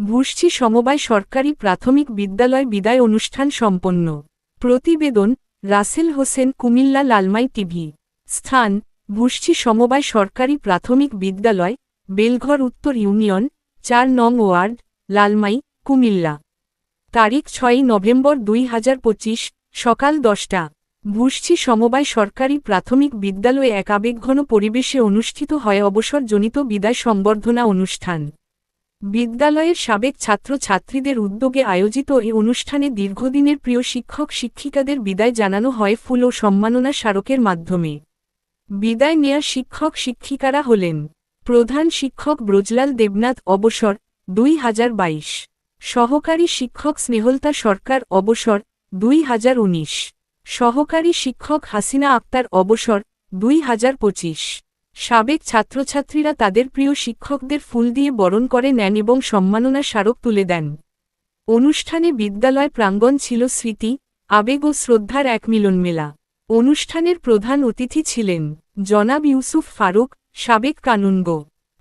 ভুসছি সমবায় সরকারি প্রাথমিক বিদ্যালয় বিদায় অনুষ্ঠান সম্পন্ন। প্রতিবেদন, রাসেল হোসেন, কুমিল্লা, লালমাই টিভি। স্থান ভুসছি সমবায় সরকারি প্রাথমিক বিদ্যালয়, বেলঘর উত্তর ইউনিয়ন, চার নং ওয়ার্ড, লালমাই, কুমিল্লা। তারিখ ছয়ই নভেম্বর দুই হাজার পঁচিশ, সকাল দশটা। ভুসছি সমবায় সরকারি প্রাথমিক বিদ্যালয়ে এক আবেগঘন পরিবেশে অনুষ্ঠিত হয় অবসরজনিত বিদায় সংবর্ধনা অনুষ্ঠান। বিদ্যালয়ের সাবেক ছাত্রছাত্রীদের উদ্যোগে আয়োজিত এই অনুষ্ঠানে দীর্ঘদিনের প্রিয় শিক্ষক শিক্ষিকাদের বিদায় জানানো হয় ফুল ও সম্মাননা স্মারকের মাধ্যমে। বিদায় নেয়া শিক্ষক শিক্ষিকারা হলেন প্রধান শিক্ষক ব্রজলাল দেবনাথ অবসর, দুই হাজার বাইশ। সহকারী শিক্ষক স্নেহলতা সরকার অবসর, দুই হাজার উনিশ। সহকারী শিক্ষক হাসিনা আক্তার অবসর, দুই হাজার পঁচিশ। সাবেক ছাত্রছাত্রীরা তাদের প্রিয় শিক্ষকদের ফুল দিয়ে বরণ করে নেন এবং সম্মাননা স্মারক তুলে দেন। অনুষ্ঠানে বিদ্যালয় প্রাঙ্গণ ছিল স্মৃতি, আবেগ ও শ্রদ্ধার এক মিলনমেলা। অনুষ্ঠানের প্রধান অতিথি ছিলেন জনাব ইউসুফ ফারুক, সাবেক কানুনগ।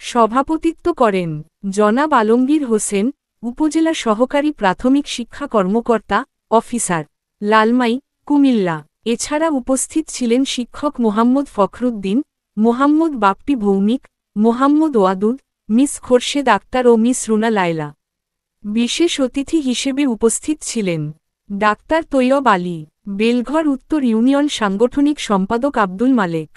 সভাপতিত্ব করেন জনাব আলমগীর হোসেন, উপজেলা সহকারী প্রাথমিক শিক্ষা কর্মকর্তা, অফিসার। লালমাই, কুমিল্লা। এছাড়া উপস্থিত ছিলেন শিক্ষক মোহাম্মদ ফখরুদ্দিন মোহাম্মদ বাপ্পি ভৌমিক, মোহাম্মদ ওয়াদুদ, মিস খোরশেদ আক্তার ও মিস রুনা লায়লা। বিশেষ অতিথি হিসেবে উপস্থিত ছিলেন ডাক্তার তৈয়ব আলী, বেলঘর উত্তর ইউনিয়ন সাংগঠনিক সম্পাদক আব্দুল মালেক,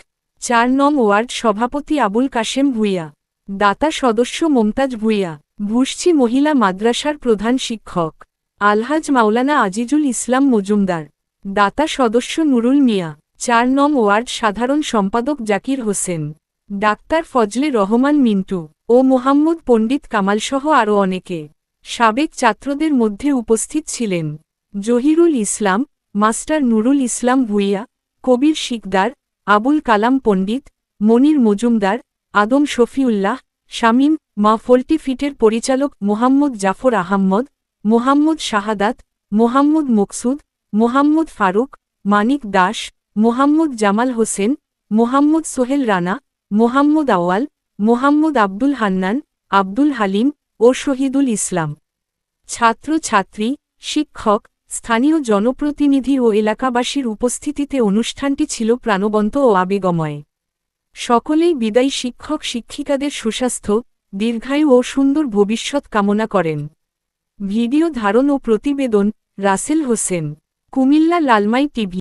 চার নং ওয়ার্ড সভাপতি আবুল কাশেম ভুইয়া, দাতা সদস্য মমতাজ ভুইয়া ভুসছি মহিলা মাদ্রাসার প্রধান শিক্ষক, আলহাজ মাওলানা আজিজুল ইসলাম মজুমদার, দাতা সদস্য নুরুল মিয়া। চার নং ওয়ার্ড সাধারণ সম্পাদক জাকির হোসেন, ডাক্তার ফজলে রহমান মিন্টু ও মোহাম্মদ পণ্ডিত কামালসহ আরও অনেকে। সাবেক ছাত্রদের মধ্যে উপস্থিত ছিলেন জহিরুল ইসলাম, মাস্টার নুরুল ইসলাম ভুইয়া, কবির শিকদার, আবুল কালাম পণ্ডিত, মনির মজুমদার, আদম শফিউল্লাহ, শামীম, মা ফল্টি ফিটের পরিচালক মোহাম্মদ জাফর আহম্মদ, মোহাম্মদ শাহাদাত, মোহাম্মদ মকসুদ, মোহাম্মদ ফারুক, মানিক দাস মোহাম্মদ জামাল হোসেন, মোহাম্মদ সোহেল রানা, মোহাম্মদ আওয়াল মোহাম্মদ আব্দুল হান্নান, আব্দুল হালিম ও শহীদুল ইসলাম। ছাত্র ছাত্রী শিক্ষক, স্থানীয় জনপ্রতিনিধি ও এলাকাবাসীর উপস্থিতিতে অনুষ্ঠানটি ছিল প্রাণবন্ত ও আবেগময়। সকলেই বিদায়ী শিক্ষক শিক্ষিকাদের সুস্বাস্থ্য, দীর্ঘায়ু ও সুন্দর ভবিষ্যৎ কামনা করেন। ভিডিও ধারণ ও প্রতিবেদন, রাসেল হোসেন, কুমিল্লা লালমাই টিভি।